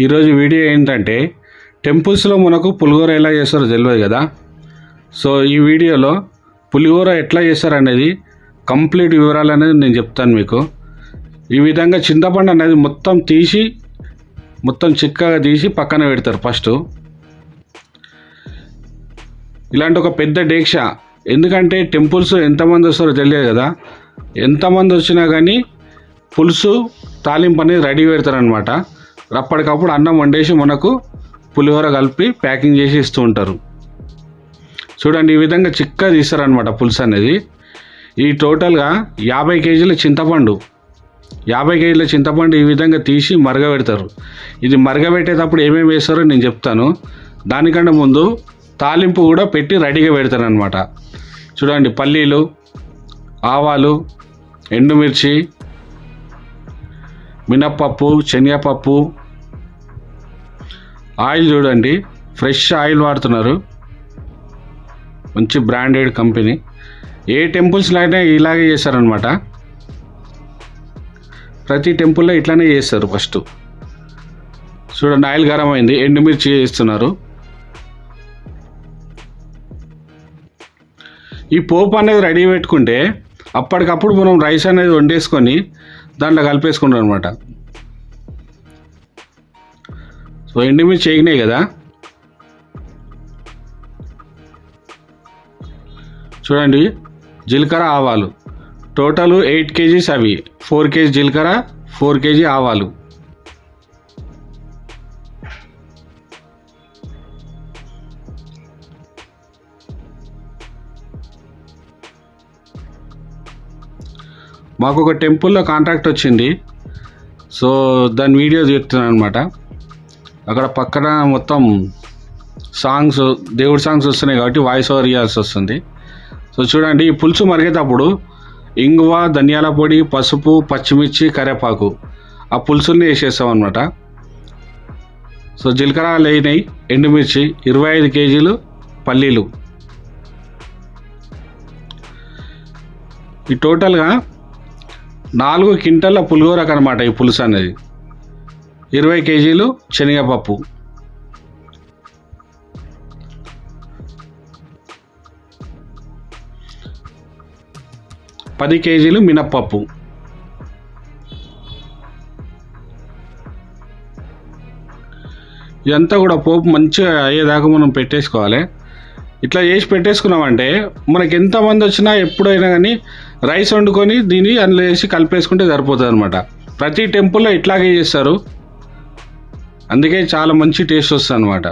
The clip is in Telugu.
ఈరోజు వీడియో ఏంటంటే టెంపుల్స్లో మనకు పులిహోర ఎలా చేస్తారో తెలియదు కదా. సో ఈ వీడియోలో పులిహోర ఎట్లా చేస్తారు అనేది కంప్లీట్ వివరాలు అనేది నేను చెప్తాను మీకు. ఈ విధంగా చింతపండు అనేది మొత్తం తీసి మొత్తం చిక్కగా తీసి పక్కన పెడతారు ఫస్ట్. ఇలాంటి ఒక పెద్ద డేక్ష. ఎందుకంటే టెంపుల్స్ ఎంతమంది వస్తారో తెలియదు కదా. ఎంతమంది వచ్చినా కానీ పులుసు తాలింపు అనేది రెడీ పెడతారనమాట అప్పటికప్పుడు అన్నం వండేసి మనకు పులిహోర కలిపి ప్యాకింగ్ చేసి ఇస్తూ ఉంటారు. చూడండి ఈ విధంగా చిక్కగా తీస్తారనమాట పులుసు అనేది. ఈ టోటల్గా యాభై కేజీల చింతపండు. యాభై కేజీల చింతపండు ఈ విధంగా తీసి మరగబెడతారు ఇది మరగబెట్టేటప్పుడు ఏమేమి వేస్తారో నేను చెప్తాను. దానికంటే ముందు తాలింపు కూడా పెట్టి రెడీగా పెడతారనమాట చూడండి పల్లీలు ఆవాలు ఎండుమిర్చి మినప్పప్పు శనగపప్పు ఆయిల్ చూడండి ఫ్రెష్ ఆయిల్ వాడుతున్నారు. మంచి బ్రాండెడ్ కంపెనీ. ఏ టెంపుల్స్లో అయినా ఇలాగే చేశారనమాట ప్రతి టెంపుల్లో ఇట్లానే చేస్తారు ఫస్ట్. చూడండి ఆయిల్ గరం అయింది ఎండుమిర్చి చేస్తున్నారు ఈ పోపు అనేది రెడీ పెట్టుకుంటే అప్పటికప్పుడు మనం రైస్ అనేది వండేసుకొని దాంట్లో కలిపేసుకుంటాం అనమాట సో ఎండుమిర్చి వేగినాయి కదా? చూడండి జీలకర్ర ఆవాలు. టోటల్ ఎయిట్ కేజీస్ అవి. ఫోర్ కేజీ జీలకర్ర ఫోర్ కేజీ ఆవాలు. మాకు ఒక టెంపుల్లో కాంట్రాక్ట్ వచ్చింది. సో దాని వీడియో చెప్తున్నాను అనమాట అక్కడ పక్కన మొత్తం సాంగ్స్ దేవుడి సాంగ్స్ వస్తున్నాయి కాబట్టి వాయిస్ ఓవర్ ఇవ్వాల్సి వస్తుంది. సో చూడండి ఈ పులుసు మరిగేటప్పుడు ఇంగువ ధనియాల పొడి పసుపు పచ్చిమిర్చి కరివేపాకు ఆ పులుసుని వేసేస్తాం అనమాట సో జీలకర్ర లేనివి ఎండుమిర్చి ఇరవై ఐదు కేజీలు పల్లీలు. ఈ టోటల్గా నాలుగు క్వింటల్ల పులిహోరకు అనమాట ఈ పులుసు అనేది ఇరవై కేజీలు శనగపప్పు. పది కేజీలు మినప్పప్పు. ఇదంతా కూడా పోపు మంచిగా అయ్యేదాకా మనం పెట్టేసుకోవాలి. ఇట్లా చేసి పెట్టేసుకున్నామంటే మనకి ఎంతమంది వచ్చినా ఎప్పుడైనా కానీ రైస్ వండుకొని దీన్ని అందులో వేసి కలిపేసుకుంటే సరిపోతుంది అనమాట ప్రతి టెంపుల్లో ఇట్లాగే చేస్తారు. అందుకే చాలా మంచి టేస్ట్ వస్తుంది అనమాట